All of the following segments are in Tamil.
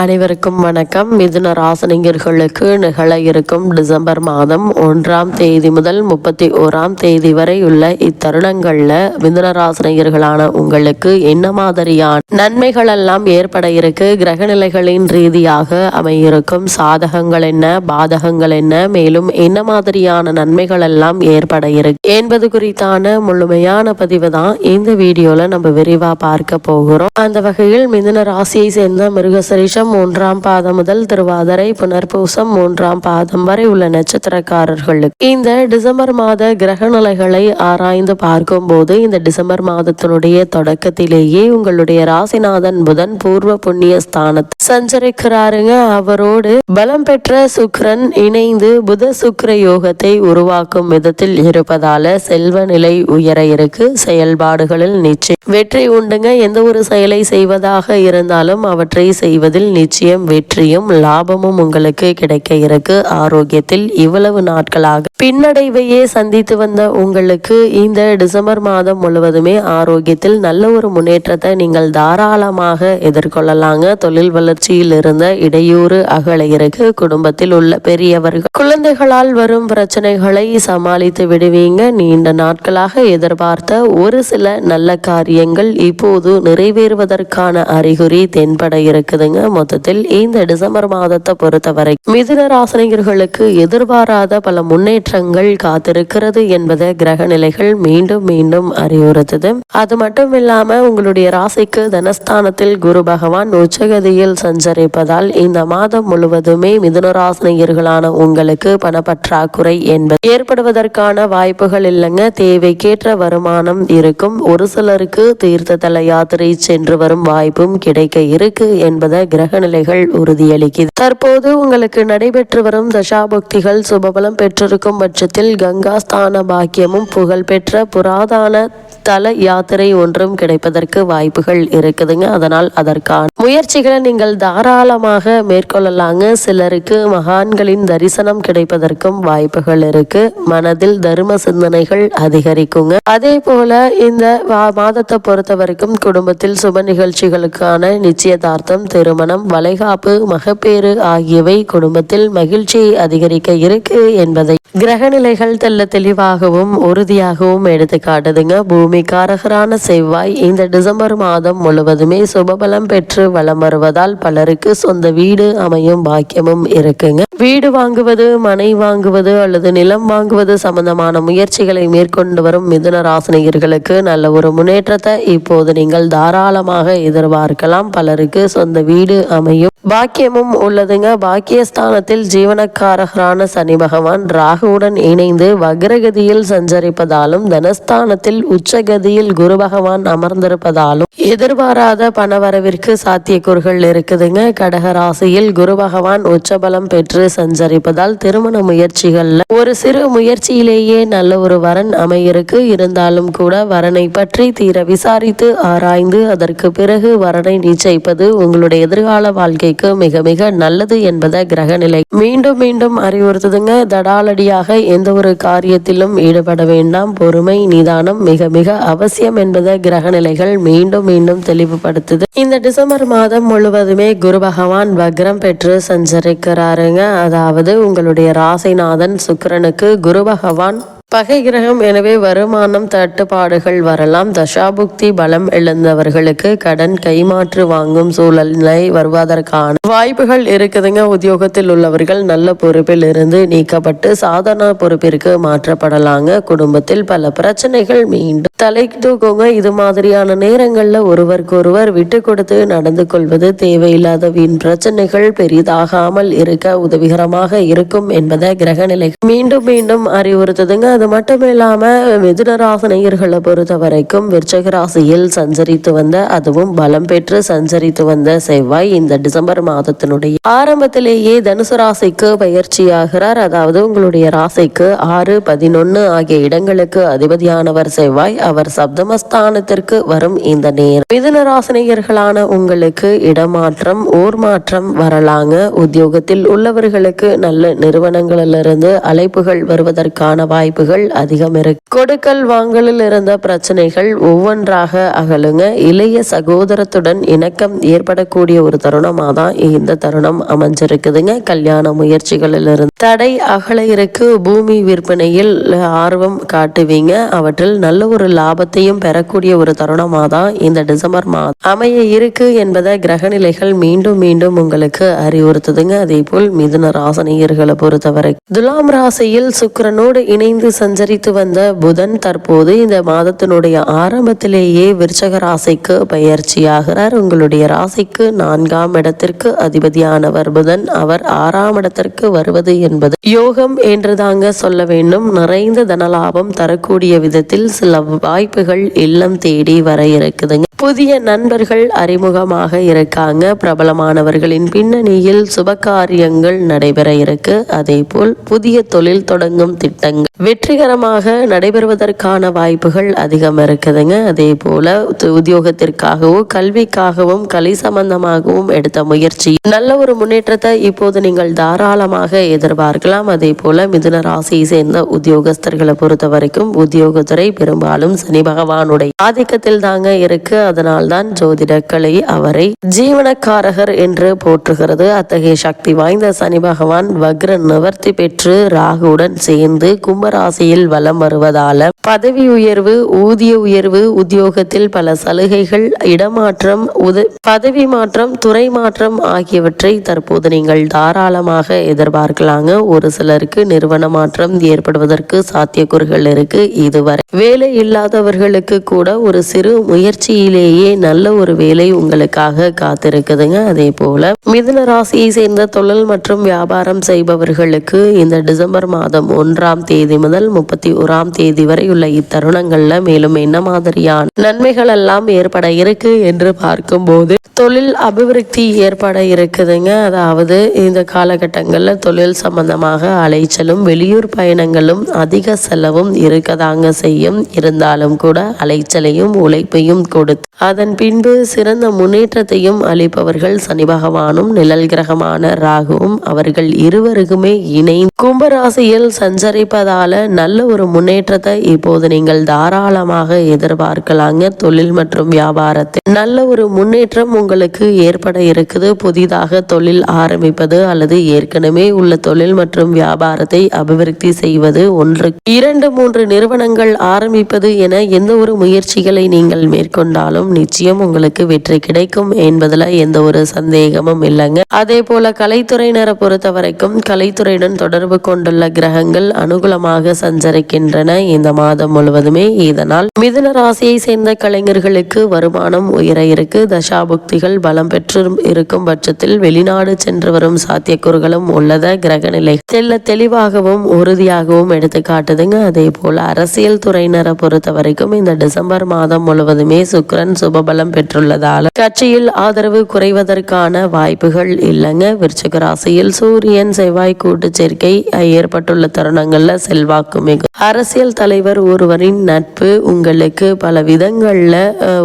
அனைவருக்கும் வணக்கம். மிதுன ராசனிங்கர்களுக்கு நிகழ இருக்கும் டிசம்பர் மாதம் ஒன்றாம் தேதி முதல் முப்பத்தி ஓராம் தேதி வரை உள்ள இத்தருணங்களில் மிதுன ராசனிங்கர்களான உங்களுக்கு என்ன மாதிரியான நன்மைகள் எல்லாம் ஏற்பட இருக்கு? கிரகநிலைகளின் ரீதியாக அமையிருக்கும் சாதகங்கள் என்ன? பாதகங்கள் என்ன? மேலும் என்ன மாதிரியான நன்மைகள் எல்லாம் ஏற்பட இருக்கு? என்பது குறித்தான முழுமையான பதிவு தான் இந்த வீடியோல நம்ம விரிவா பார்க்க போகிறோம். அந்த வகையில் மிதுன ராசியை சேர்ந்த மிருகசரிஷம் மூன்றாம் பாதம் முதல் திருவாதிரை புனர்பூசம் மூன்றாம் பாதம் வரை உள்ள நட்சத்திரக்காரர்களுக்கு. இந்த டிசம்பர் மாத கிரக நிலைகளை ஆராய்ந்து பார்க்கும்போது இந்த டிசம்பர் மாதத்தினுடைய தொடக்கத்திலேயே உங்களுடைய ராசிநாதன் புதன் பூர்வ புண்ணிய ஸ்தானத்தில் சஞ்சரிக்கிறாருங்க. அவரோடு பலம் பெற்ற சுக்ரன் இணைந்து புத சுக்கிர யோகத்தை உருவாக்கும் விதத்தில் இருப்பதால செல்வ நிலை உயர இருக்கு. செயல்பாடுகளில் நிச்சயம் வெற்றி உண்டுங்க. எந்த ஒரு செயலை செய்வதாக இருந்தாலும் அவற்றை செய்வதில் நிச்சயம் வெற்றியும் லாபமும் உங்களுக்கு கிடைக்க இருக்கு. ஆரோக்கியத்தில் இவ்வளவு நாட்களாக பின்னடைவையே சந்தித்து வந்த உங்களுக்கு இந்த டிசம்பர் மாதம் முழுவதுமே ஆரோக்கியத்தில் நல்ல ஒரு முன்னேற்றத்தை நீங்கள் தாராளமாக எதிர்கொள்ளலாங்க. தொழில் வளர்ச்சியில் இருந்த இடையூறு அகல இருக்கு. குடும்பத்தில் உள்ள பெரியவர்கள் குழந்தைகளால் வரும் பிரச்சனைகளை சமாளித்து விடுவீங்க. நீண்ட நாட்களாக எதிர்பார்த்த ஒரு சில நல்ல காரியங்கள் இப்போது நிறைவேறுவதற்கான அறிகுறி தென்பட இருக்குதுங்க. மொத்தத்தில் இந்த டிசம்பர் மாதத்தை பொறுத்தவரை மிதுன ராசனிகர்களுக்கு எதிர்பாராத பல முன்னேற்றங்கள் காத்திருக்கிறது என்பதை கிரக நிலைகள் மீண்டும் மீண்டும் அறிவுறுத்துது. அது மட்டும் இல்லாம உங்களுடைய ராசிக்கு தனஸ்தானத்தில் குரு பகவான் உச்சகதியில் சஞ்சரிப்பதால் இந்த மாதம் முழுவதுமே மிதுன ராசினியர்களான உங்களுக்கு பணப்பற்றாக்குறை என்பது ஏற்படுவதற்கான வாய்ப்புகள் இல்லைங்க. தேவைக்கேற்ற வருமானம் இருக்கும். ஒரு சிலருக்கு தீர்த்த தல யாத்திரை சென்று வரும் வாய்ப்பும் கிடைக்க இருக்கு என்பதை கிரக நிலைகள் உறுதியளிக்குது. தற்போது உங்களுக்கு நடைபெற்று வரும் தசாபக்திகள் சுபபலம் பெற்றிருக்கும் பட்சத்தில் கங்கா ஸ்தான பாக்கியமும் புகழ்பெற்ற புராதான தல யாத்திரை ஒன்றும் கிடைப்பதற்கு வாய்ப்புகள் இருக்குதுங்க. அதனால் அதற்கான முயற்சிகளை நீங்கள் தாராளமாக மேற்கொள்ளலாங்க. சிலருக்கு மகான்களின் தரிசனம் கிடைப்பதற்கும் வாய்ப்புகள் இருக்கு. மனதில் தர்ம சிந்தனைகள் அதிகரிக்குங்க. அதே போல இந்த மாதத்தை பொறுத்த வரைக்கும் குடும்பத்தில் சுப நிகழ்ச்சிகளுக்கான நிச்சயதார்த்தம் திருமணம் வளைகாப்பு மகப்பேறு ஆகியவை குடும்பத்தில் மகிழ்ச்சியை அதிகரிக்க இருக்கு என்பதை கிரகநிலைகள் தெல்ல தெளிவாகவும் உறுதியாகவும் எடுத்து காட்டுதுங்க பூமி பூமிக்காரகரான செவ்வாய் இந்த டிசம்பர் மாதம் முழுவதுமே சுபபலம் பெற்று வலம் வருவதால் பலருக்கு சொந்த வீடு அமையும் பாக்கியமும் இருக்குங்க. வீடு வாங்குவது மனை வாங்குவது அல்லது நிலம் வாங்குவது சம்பந்தமான முயற்சிகளை மேற்கொண்டு வரும் மிதுன ராசினியர்களுக்கு நல்ல ஒரு முன்னேற்றத்தை இப்போது நீங்கள் தாராளமாக எதிர்பார்க்கலாம். பலருக்கு சொந்த வீடு அமையும் பாக்கியமும் உள்ளதுங்க. பாக்கியஸ்தானத்தில் ஜீவனக்காரகரான சனி பகவான் ராகுவுடன் இணைந்து வக்ரகதியில் சஞ்சரிப்பதாலும் தனஸ்தானத்தில் உச்ச உச்சகதியில் குரு பகவான் அமர்ந்திருப்பதாலும் எதிர்பாராத பணவரவிற்கு சாத்தியக்கூறுகள் இருக்குதுங்க. கடக ராசியில் குரு பகவான் உச்சபலம் பெற்று சஞ்சரிப்பதால் திருமண முயற்சிகள்ல ஒரு சிறு முயற்சியிலேயே நல்ல ஒரு வரன் அமையிருக்கு. இருந்தாலும் கூட வரனை பற்றி தீர விசாரித்து ஆராய்ந்து அதற்கு பிறகு வரனை நிச்சயிப்பது உங்களுடைய எதிர்கால வாழ்க்கைக்கு மிக மிக நல்லது என்பதை கிரகநிலை மீண்டும் மீண்டும் அறிவுறுத்துதுங்க. தடாலடியாக எந்த ஒரு காரியத்திலும் ஈடுபட வேண்டாம். பொறுமை நிதானம் மிக மிக அவசியம் என்பதை கிரகநிலைகள் மீண்டும் மீண்டும் தெளிவுபடுத்துது. இந்த டிசம்பர் மாதம் முழுவதுமே குரு பகவான் வக்ரம் பெற்று சஞ்சரிக்கிறாருங்க. அதாவது உங்களுடைய ராசிநாதன் சுக்கிரனுக்கு குரு பகவான் பகை கிரகம் எனவே வருமானம் தட்டுப்பாடுகள் வரலாம். தசாபுக்தி பலம் இழந்தவர்களுக்கு கடன் கைமாற்று வாங்கும் சூழ்நிலை வருவதற்கான வாய்ப்புகள் இருக்குதுங்க. உத்தியோகத்தில் உள்ளவர்கள் நல்ல பொறுப்பில் இருந்து நீக்கப்பட்டு சாதாரண பொறுப்பிற்கு மாற்றப்படலாங்க. குடும்பத்தில் பல பிரச்சனைகள் மீண்டும் தலை தூக்குங்க. இது மாதிரியான நேரங்கள்ல ஒருவருக்கொருவர் விட்டு கொடுத்து நடந்து கொள்வது தேவையில்லாத வீண் பிரச்சனைகள் பெரிதாகாமல் இருக்க உதவிகரமாக இருக்கும் என்பதை கிரகநிலை மீண்டும் மீண்டும் அறிவுறுத்துதுங்க. அது மட்டும் இல்லாமல் மிதுன நேயர்களை பொறுத்த வரைக்கும் விருச்சக ராசியில் சஞ்சரித்து வந்த அதுவும் பலம் பெற்று சஞ்சரித்து வந்த செவ்வாய் இந்த டிசம்பர் மாதத்தினுடைய ஆரம்பத்திலேயே தனுசு ராசிக்கு பயிற்சியாகிறார். அதாவது உங்களுடைய ராசிக்கு ஆறு பதினொன்று ஆகிய இடங்களுக்கு அதிபதியானவர் செவ்வாய். அவர் சப்தமஸ்தானத்திற்கு வரும் இந்த நேரம். மிதுன ராசினியர்களான உங்களுக்கு இடமாற்றம் ஊர் மாற்றம் வரலாங்க. உத்தியோகத்தில் உள்ளவர்களுக்கு நல்ல நிறுவனங்களிலிருந்து அழைப்புகள் வருவதற்கான வாய்ப்புகள் வாய்ப்புகள் அதிகம் இருக்கு கொடுக்கல் வாங்கலில் இருந்த பிரச்சனைகள் ஒவ்வொன்றாக அகலுங்க. இளைய சகோதரத்துடன் இணக்கம் ஏற்படக்கூடிய ஒரு தருணமாக தான் இந்த தருணம் அமைஞ்சிருக்குதுங்க. கல்யாண முயற்சிகளில் இருந்து தடை அகல இருக்கு பூமி விற்பனையில் ஆர்வம் காட்டுவீங்க. அவற்றில் நல்ல ஒரு லாபத்தையும் பெறக்கூடிய ஒரு தருணமாக தான் இந்த டிசம்பர் மாதம். அமைய இருக்கு என்பதை கிரகநிலைகள் மீண்டும் மீண்டும் உங்களுக்கு அறிவுறுத்துதுங்க. அதே போல் மிதுன ராசனியர்களை பொறுத்தவரை. துலாம் ராசியில் சுக்கரனோடு இணைந்து சஞ்சரித்து வந்த புதன் தற்போது இந்த மாதத்தினுடைய ஆரம்பத்திலேயே விருச்சக ராசிக்கு பயிற்சியாகிறார். உங்களுடைய ராசிக்கு நான்காம் இடத்திற்கு அதிபதியானவர் புதன். அவர் ஆறாம் இடத்திற்கு வருவது என்பது யோகம் என்று தாங்க சொல்ல வேண்டும். நிறைந்த தனலாபம் தரக்கூடிய விதத்தில் சில வாய்ப்புகள் இல்லம் தேடி வர இருக்குதுங்க. புதிய நண்பர்கள் அறிமுகமாக இருக்காங்க. பிரபலமானவர்களின் பின்னணியில் சுபகாரியங்கள் நடைபெற இருக்கு. அதே போல் புதிய தொழில் தொடங்கும் திட்டங்கள் வெற்றிகரமாக நடைபெறுவதற்கான வாய்ப்புகள் அதிகம் இருக்குதுங்க. அதே போல உத்தியோகத்திற்காகவும் கல்விக்காகவும் கலை சம்பந்தமாகவும் எடுத்த முயற்சி. நல்ல ஒரு முன்னேற்றத்தை இப்போது நீங்கள் தாராளமாக எதிர்பார்க்கலாம். அதே போல மிதுன ராசியை சேர்ந்த உத்தியோகஸ்தர்களை பொறுத்த வரைக்கும் உத்தியோகத்துறை பெரும்பாலும் சனி பகவானுடைய ஆதிக்கத்தில் தாங்க இருக்கு. அதனால்தான் ஜோதிடக்கலை அவரை ஜீவனக்காரகர் என்று போற்றுகிறது. அத்தகைய சக்தி வாய்ந்த சனி பகவான் வக்ர நிவர்த்தி பெற்று ராகுவுடன் சேர்ந்து ராசியில் வலம் வருவதால பதவி உயர்வு ஊதிய உயர்வு உத்தியோகத்தில் பல சலுகைகள் இடமாற்றம் உத பதவி மாற்றம் துறை மாற்றம் ஆகியவற்றை தற்போது நீங்கள் தாராளமாக எதிர்பார்க்கலாங்க. ஒரு சிலருக்கு நிறுவன மாற்றம் ஏற்படுவதற்கு சாத்தியக்கூறுகள் இருக்கு இதுவரை. வேலை இல்லாதவர்களுக்கு கூட ஒரு சிறு முயற்சியிலேயே நல்ல ஒரு வேலை உங்களுக்காக காத்திருக்குதுங்க. அதே போல மிதுன ராசியை சேர்ந்த தொழில் மற்றும் வியாபாரம் செய்பவர்களுக்கு இந்த டிசம்பர் மாதம் ஒன்றாம் தேதி முதல் முப்பத்தி ஓராம் தேதி வரை உள்ள இத்தருணங்கள்ல மேலும் என்ன மாதிரியான நன்மைகள் எல்லாம் ஏற்பட இருக்கு என்று பார்க்கும்போது தொழில் அபிவிருத்தி ஏற்பட இருக்குதுங்க. அதாவது இந்த காலகட்டங்களில் தொழில் சம்பந்தமாக அலைச்சலும் வெளியூர் பயணங்களும் அதிக செலவும் இருக்கதாங்க செய்யும். இருந்தாலும் கூட அலைச்சலையும் உழைப்பையும் கொடுத்து அதன் பின்பு சிறந்த முன்னேற்றத்தையும் அளிப்பவர்கள் சனி பகவானும் நிழல் கிரகமான ராகுவும் அவர்கள் இருவருக்குமே இணைந்து கும்பராசியில் சஞ்சரிப்பதால நல்ல ஒரு முன்னேற்றத்தை இப்போது நீங்கள் தாராளமாக எதிர்பார்க்கலாங்க. தொழில் மற்றும் வியாபாரத்தில் நல்ல ஒரு முன்னேற்றம் உங்களுக்கு ஏற்பட இருக்குது. புதிதாக தொழில் ஆரம்பிப்பது அல்லது ஏற்கனவே உள்ள தொழில் மற்றும் வியாபாரத்தை அபிவிருத்தி செய்வது ஒன்று. இரண்டு மூன்று நிறுவனங்கள் ஆரம்பிப்பது என எந்த ஒரு முயற்சிகளை நீங்கள் மேற்கொண்டாலும் நிச்சயம் உங்களுக்கு வெற்றி கிடைக்கும் என்பதில் எந்த ஒரு சந்தேகமும் இல்லைங்க. அதே போல கலைத்துறையினரை பொறுத்த வரைக்கும் கலைத்துறையுடன் தொடர்பு கொண்டுள்ள கிரகங்கள் அனுகூலமாக சஞ்சரிக்கின்றன. இந்த மாதம் முழுவதுமே இதனால் மிதுன ராசியை சேர்ந்த கலைஞர்களுக்கு வருமானம் உயர இருக்கு. தசாபுக்திகள் பலம் பெற்று இருக்கும் பட்சத்தில் வெளிநாடு சென்று வரும் சாத்தியக்கூறுகளும் உள்ளத கிரகநிலை செல்ல தெளிவாகவும் உறுதியாகவும் எடுத்து காட்டுதுங்க அதே போல அரசியல் துறையினரை பொறுத்த வரைக்கும் இந்த டிசம்பர் மாதம் முழுவதுமே சுக்கரன் சுபபலம் பெற்றுள்ளதால கட்சியில் ஆதரவு குறைவதற்கான வாய்ப்புகள் இல்லைங்க. விருச்சக ராசியில் சூரியன் செவ்வாய் கூட்டு சேர்க்கை ஏற்பட்டுள்ள தருணங்கள்ல செல்வாக்கு மிகும் அரசியல் தலைவர் ஒருவரின் நட்பு உங்களுக்கு பல விதங்கள்ல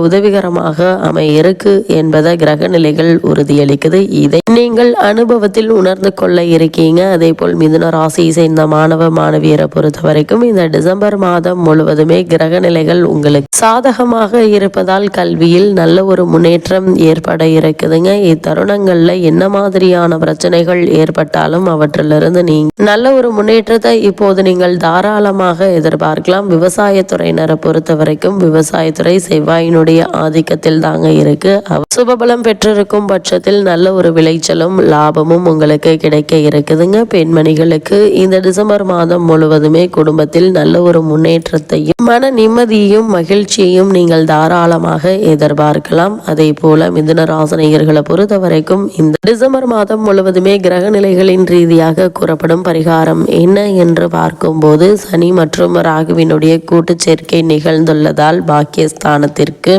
உதவிகரமாக அமைய இருக்கு என்பதை கிரக நிலைகள் உறுதியளிக்குது. இதை நீங்கள் அனுபவத்தில் உணர்ந்து கொள்ள இருக்கீங்க. அதே போல் மிதுன ராசியை சேர்ந்த மாணவ மாணவியரை பொறுத்த வரைக்கும் இந்த டிசம்பர் மாதம் முழுவதுமே கிரக நிலைகள் உங்களுக்கு சாதகமாக இருப்பதால் கல்வியில் நல்ல ஒரு முன்னேற்றம் ஏற்பட இருக்குதுங்க. இத்தருணங்கள்ல என்ன மாதிரியான பிரச்சனைகள் ஏற்பட்டாலும் அவற்றிலிருந்து நீங்க நல்ல ஒரு முன்னேற்றத்தை இப்போது நீங்கள் தாராளமாக எதிர்பார்க்கலாம். விவசாயத்துறையினரை பொறுத்த வரைக்கும் விவசாயத்துறை செவ்வாயினுடைய ஆதிக்கத்தில் தாங்க இருக்கு. சுபபலம் பெற்றிருக்கும் பட்சத்தில் நல்ல ஒரு விளைச்சலும் லாபமும் உங்களுக்கு கிடைக்க இருக்குதுங்க. பெண்மணிகளுக்கு இந்த டிசம்பர் மாதம் முழுவதுமே குடும்பத்தில் நல்ல ஒரு முன்னேற்றத்தையும் மன நிம்மதியையும் மகிழ்ச்சியையும் நீங்கள் தாராளமாக எதிர்பார்க்கலாம். அதே போல மிதுன ராசனையர்களை பொறுத்த வரைக்கும் இந்த டிசம்பர் மாதம் முழுவதுமே கிரக நிலைகளின் ரீதியாக கூறப்படும் பரிகாரம் என்ன என்று பார்க்கும்போது சனி மற்றும் ராகுவினுடைய கூட்டு சேர்க்கை நிகழ்ந்துள்ளதால் பாக்கியஸ்தானத்திற்கு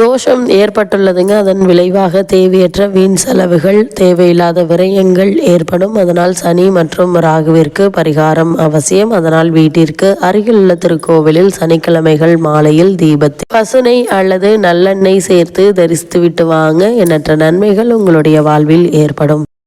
தோஷம் ஏற்பட்டுள்ளதுங்க. அதன் விளைவாக தேவையற்ற வீண் செலவுகள் தேவையில்லாத விரயங்கள் ஏற்படும். அதனால் சனி மற்றும் ராகுவிற்கு பரிகாரம் அவசியம். அதனால் வீட்டிற்கு அருகில் உள்ள திருக்கோவிலில் சனிக்கிழமைகள் மாலையில் தீபத்தை பசுனை அல்லது நல்லெண்ணெய் சேர்த்து தரிசித்து விட்டு வாங்க. எண்ணற்ற நன்மைகள் உங்களுடைய வாழ்வில் ஏற்படும்.